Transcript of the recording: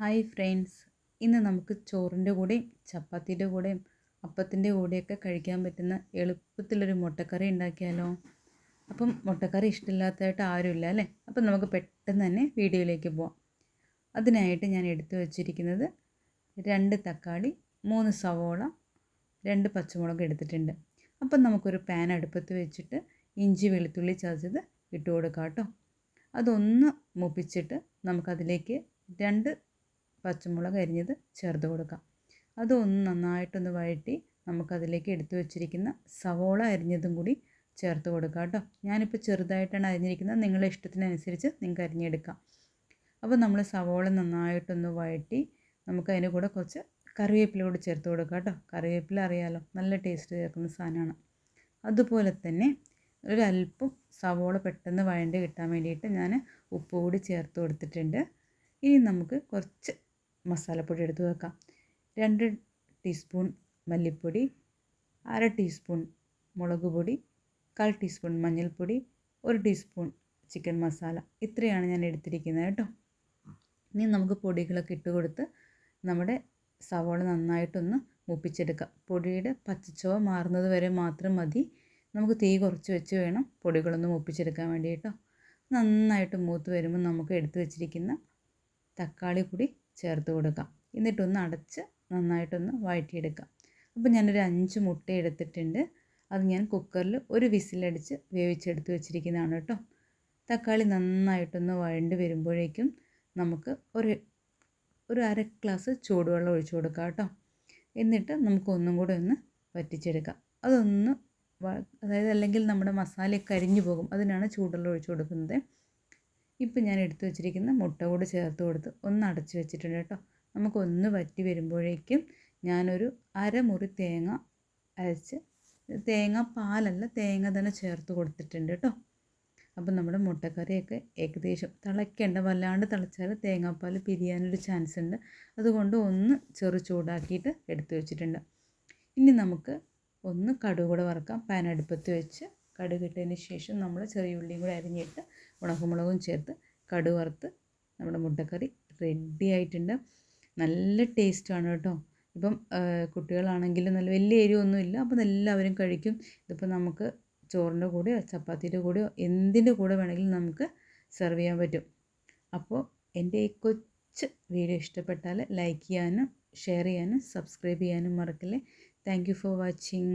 Hi friends. ഇന്ന് നമുക്ക് ചോറിന്റെ കൂടെയും ചപ്പാത്തിയുടെ കൂടെയും അപ്പത്തിന്റെ കൂടെയൊക്കെ കഴിക്കാൻ പറ്റുന്ന എളുപ്പത്തിലൊരു മുട്ടക്കറി ഉണ്ടാക്കിയാലോ? അപ്പം മുട്ടക്കറി ഇഷ്ടമില്ലാത്തതായിട്ട് ആരുമില്ല അല്ലേ? അപ്പം നമുക്ക് പെട്ടെന്ന് തന്നെ വീഡിയോയിലേക്ക് പോവാം. അതിനായിട്ട് ഞാൻ എടുത്തു വച്ചിരിക്കുന്നത് രണ്ട് തക്കാളി മൂന്ന് സവോള രണ്ട് പച്ചമുളക് എടുത്തിട്ടുണ്ട്. അപ്പം നമുക്കൊരു പാൻ അടുപ്പത്ത് വെച്ചിട്ട് ഇഞ്ചി വെളുത്തുള്ളി ചതച്ചത് ഇട്ട് കൊടുക്കാം കേട്ടോ. അതൊന്ന് മുപ്പിച്ചിട്ട് നമുക്കതിലേക്ക് രണ്ട് പച്ചമുളക് അരിഞ്ഞത് ചേർത്ത് കൊടുക്കാം. അതൊന്ന് നന്നായിട്ടൊന്ന് വഴറ്റി നമുക്കതിലേക്ക് എടുത്തു വെച്ചിരിക്കുന്ന സവോള അരിഞ്ഞതും കൂടി ചേർത്ത് കൊടുക്കാം കേട്ടോ. ഞാനിപ്പോൾ ചെറുതായിട്ടാണ് അരിഞ്ഞിരിക്കുന്നത്. നിങ്ങളുടെ ഇഷ്ടത്തിനനുസരിച്ച് നിങ്ങൾക്ക് അരിഞ്ഞെടുക്കാം. അപ്പോൾ നമ്മൾ സവോള നന്നായിട്ടൊന്ന് വഴറ്റി നമുക്കതിന് കൂടെ കുറച്ച് കറിവേപ്പില കൂടി ചേർത്ത് കൊടുക്കാം കേട്ടോ. കറിവേപ്പില അറിയാലോ നല്ല ടേസ്റ്റ് ചേർക്കുന്ന സാധനമാണ്. അതുപോലെ തന്നെ ഒരല്പം സവോള പെട്ടെന്ന് വഴണ്ട് കിട്ടാൻ വേണ്ടിയിട്ട് ഞാൻ ഉപ്പ് കൂടി ചേർത്ത് കൊടുത്തിട്ടുണ്ട്. ഇനി നമുക്ക് കുറച്ച് മസാലപ്പൊടി എടുത്ത് വെക്കാം. രണ്ട് ടീസ്പൂൺ മല്ലിപ്പൊടി അര ടീസ്പൂൺ മുളക് പൊടി കാൽ ടീസ്പൂൺ മഞ്ഞൾപ്പൊടി ഒരു ടീസ്പൂൺ ചിക്കൻ മസാല. ഇത്രയാണ് ഞാൻ എടുത്തിരിക്കുന്നത് കേട്ടോ. ഇനി നമുക്ക് പൊടികളൊക്കെ ഇട്ട് കൊടുത്ത് നമ്മുടെ സവോള നന്നായിട്ടൊന്ന് മൂപ്പിച്ചെടുക്കാം. പൊടിയുടെ പച്ചച്ചുവ മാറുന്നത് വരെ മാത്രം മതി. നമുക്ക് തീ കുറച്ച് വെച്ച് വേണം പൊടികളൊന്ന് മൂപ്പിച്ചെടുക്കാൻ വേണ്ടി കേട്ടോ നന്നായിട്ട് മൂത്ത് വരുമ്പോൾ നമുക്ക് എടുത്തു വെച്ചിരിക്കുന്ന തക്കാളി കൂടി ചേർത്ത് കൊടുക്കാം. എന്നിട്ടൊന്ന് അടച്ച് നന്നായിട്ടൊന്ന് വഴറ്റിയെടുക്കാം. അപ്പോൾ ഞാനൊരു അഞ്ച് മുട്ട എടുത്തിട്ടുണ്ട്. അത് ഞാൻ കുക്കറിൽ ഒരു വിസിലടിച്ച് വേവിച്ചെടുത്ത് വെച്ചിരിക്കുന്നതാണ് കേട്ടോ. തക്കാളി നന്നായിട്ടൊന്ന് വഴണ്ട് വരുമ്പോഴേക്കും നമുക്ക് ഒരു ഒരു അര ഗ്ലാസ് ചൂടുവെള്ളം ഒഴിച്ചു കൊടുക്കാം കേട്ടോ. എന്നിട്ട് നമുക്ക് ഒന്നും കൂടെ ഒന്ന് വറ്റിച്ചെടുക്കാം. അതൊന്ന് അതായത് അല്ലെങ്കിൽ നമ്മുടെ മസാലയൊക്കെ കരിഞ്ഞു പോകും. അതിനാണ് ചൂടുവെള്ളം ഒഴിച്ചു കൊടുക്കുന്നത്. ഇപ്പം ഞാൻ എടുത്തു വെച്ചിരിക്കുന്ന മുട്ട കൂടി ചേർത്ത് കൊടുത്ത് ഒന്ന് അടച്ചു വെച്ചിട്ടുണ്ട് കേട്ടോ. നമുക്കൊന്ന് വറ്റി വരുമ്പോഴേക്കും ഞാനൊരു അരമുറി തേങ്ങ അരച്ച് തേങ്ങ പാലല്ല തേങ്ങ തന്നെ ചേർത്ത് കൊടുത്തിട്ടുണ്ട് കേട്ടോ. അപ്പം നമ്മുടെ മുട്ടക്കറിയൊക്കെ ഏകദേശം തിളയ്ക്കേണ്ട വല്ലാണ്ട് തിളച്ചാൽ തേങ്ങാപ്പാൽ പിരിയാനൊരു ചാൻസ് ഉണ്ട്. അതുകൊണ്ട് ഒന്ന് ചെറു ചൂടാക്കിയിട്ട് എടുത്തു വെച്ചിട്ടുണ്ട്. ഇനി നമുക്ക് ഒന്ന് കടുക് കൂടെ വറക്കാം. പാൻ അടുപ്പത്ത് വെച്ച് കടുകിട്ടതിന് ശേഷം നമ്മൾ ചെറിയ ഉള്ളിയും കൂടെ അരിഞ്ഞിട്ട് ഉണക്കമുളകും ചേർത്ത് കടുവറുത്ത് നമ്മുടെ മുട്ടക്കറി റെഡി ആയിട്ടുണ്ട്. നല്ല ടേസ്റ്റാണ് കേട്ടോ. ഇപ്പം കുട്ടികളാണെങ്കിലും നല്ല വലിയ എരിവൊന്നുമില്ല. അപ്പം എല്ലാവരും കഴിക്കും. ഇതിപ്പോൾ നമുക്ക് ചോറിന്റെ കൂടെയോ ചപ്പാത്തിയുടെ കൂടെയോ എന്തിന്റെ കൂടെ വേണമെങ്കിലും നമുക്ക് സെർവ് ചെയ്യാൻ പറ്റും. അപ്പോൾ എന്റെ ഈ കൊച്ചു വീഡിയോ ഇഷ്ടപ്പെട്ടാൽ ലൈക്ക് ചെയ്യാനും ഷെയർ ചെയ്യാനും സബ്സ്ക്രൈബ് ചെയ്യാനും മറക്കല്ലേ. Thank you for watching